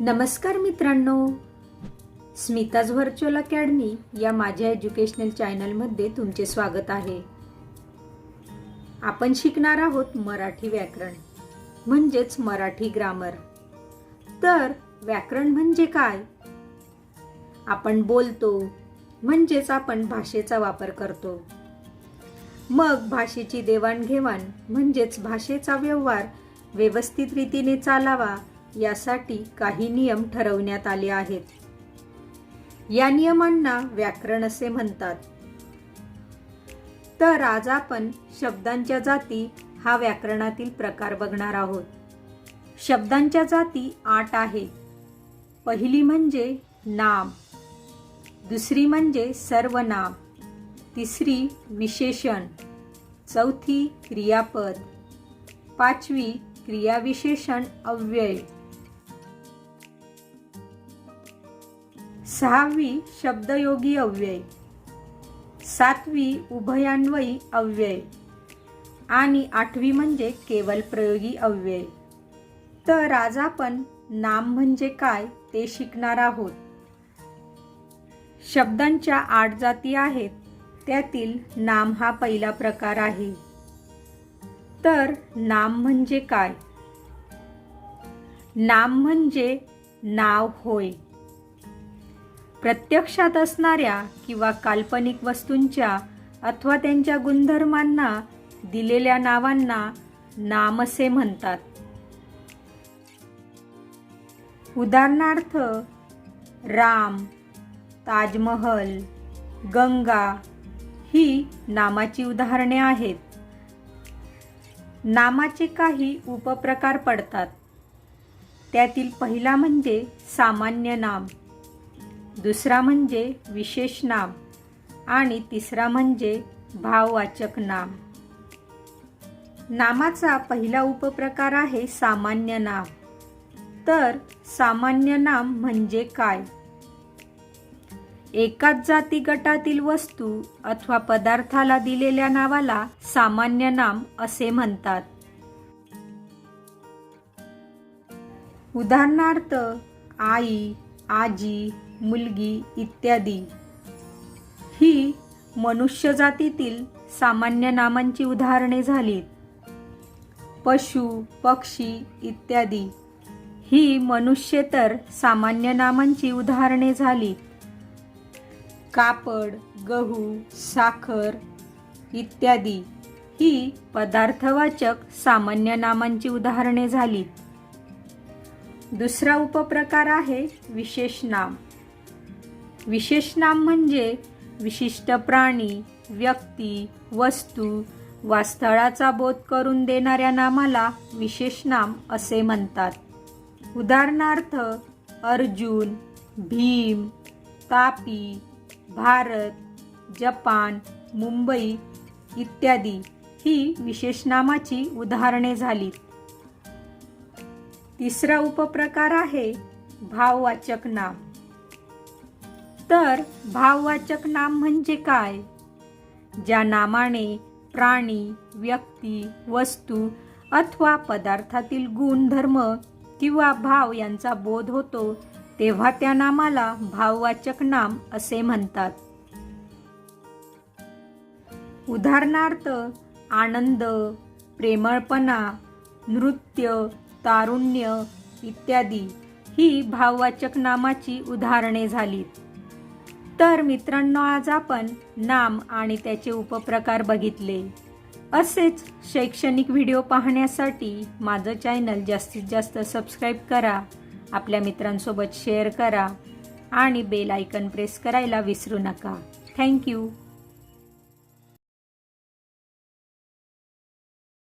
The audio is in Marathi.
नमस्कार मित्रांनो. स्मिताज व्हर्च्युअल अकॅडमी या माझ्या एज्युकेशनल चॅनलमध्ये तुमचे स्वागत आहे. आपण शिकणार आहोत मराठी व्याकरण म्हणजेच मराठी ग्रामर तर व्याकरण म्हणजे काय? आपण बोलतो म्हणजेच आपण भाषेचा वापर करतो. मग भाषेची देवाणघेवाण म्हणजेच भाषेचा व्यवहार व्यवस्थित रीतीने चालावा यासाठी काही नियम ठरवण्यात आले आहेत. या नियमांना व्याकरण असे म्हणतात. तर आज आपण शब्दांच्या जाती हा व्याकरणातील प्रकार बघणार आहोत. शब्दांच्या जाती आठ आहेत पहिली म्हणजे नाम दुसरी म्हणजे सर्वनाम तिसरी विशेषण चौथी क्रियापद पाचवी क्रियाविशेषण अव्यय. सहावी शब्दयोगी अव्यय. सातवी उभयान्वयी अव्यय. आणि आठवी म्हणजे केवल प्रयोगी अव्यय. तर आज आपण नाम म्हणजे काय ते शिकणार आहोत. शब्दांच्या आठ जाती आहेत. त्यातील नाम हा पहिला प्रकार आहे. तर नाम म्हणजे काय? नाम म्हणजे नाव होय. प्रत्यक्षात असणाऱ्या किंवा काल्पनिक वस्तूंच्या अथवा त्यांच्या गुणधर्मांना दिलेल्या नावांना नाम असे म्हणतात. उदाहरणार्थ राम ताजमहल गंगा ही नामाची उदाहरणे आहेत. नामाचे काही उपप्रकार पडतात. त्यातील पहिला म्हणजे सामान्य नाम. दुसरा म्हणजे विशेष नाम आणि तिसरा म्हणजे भाववाचक नाम. नामाचा पहिला उपप्रकार आहे सामान्य नाम. तर सामान्य नाम म्हणजे काय? एकाच जाती गटातील वस्तू अथवा पदार्थाला दिलेल्या नावाला सामान्य नाम असे म्हणतात. उदाहरणार्थ आई आजी मुलगी इत्यादी. ही मनुष्य जातीतील सामान्य नामांची उदाहरणे झालीत. पशु पक्षी इत्यादी. ही मनुष्येतर सामान्य नामांची उदाहरणे झालीत. कापड गहू साखर इत्यादी. ही पदार्थवाचक सामान्य नामांची उदाहरणे झाली दुसरा उपप्रकार आहे विशेष नाम. विशेष नाम म्हणजे विशिष्ट प्राणी व्यक्ती वस्तू वा स्थळाचा बोध करून देणाऱ्या नामाला विशेष नाम असे म्हणतात. उदाहरणार्थ अर्जुन भीम तापी भारत जपान मुंबई इत्यादी ही विशेष नामाची उदाहरणे झाली तिसरा उपप्रकार आहे भाववाचक नाम. तर भाववाचक नाम म्हणजे काय? ज्या नामाने प्राणी व्यक्ती वस्तू अथवा पदार्थातील गुणधर्म किंवा भाव यांचा बोध होतो तेव्हा त्या नामाला भाववाचक नाम असे म्हणतात. उदाहरणार्थ आनंद प्रेमळपणा नृत्य तारुण्य इत्यादी ही भाववाचक नामाची उदाहरणे झालीत. तर मित्रांनो आज आपण नाम आणि त्याचे उपप्रकार बघितले. असेच शैक्षणिक व्हिडिओ पाहण्यासाठी माझं चॅनल जास्तीत जास्त सबस्क्राईब करा आपल्या मित्रांसोबत शेअर करा आणि बेल आयकन प्रेस करायला विसरू नका. थँक्यू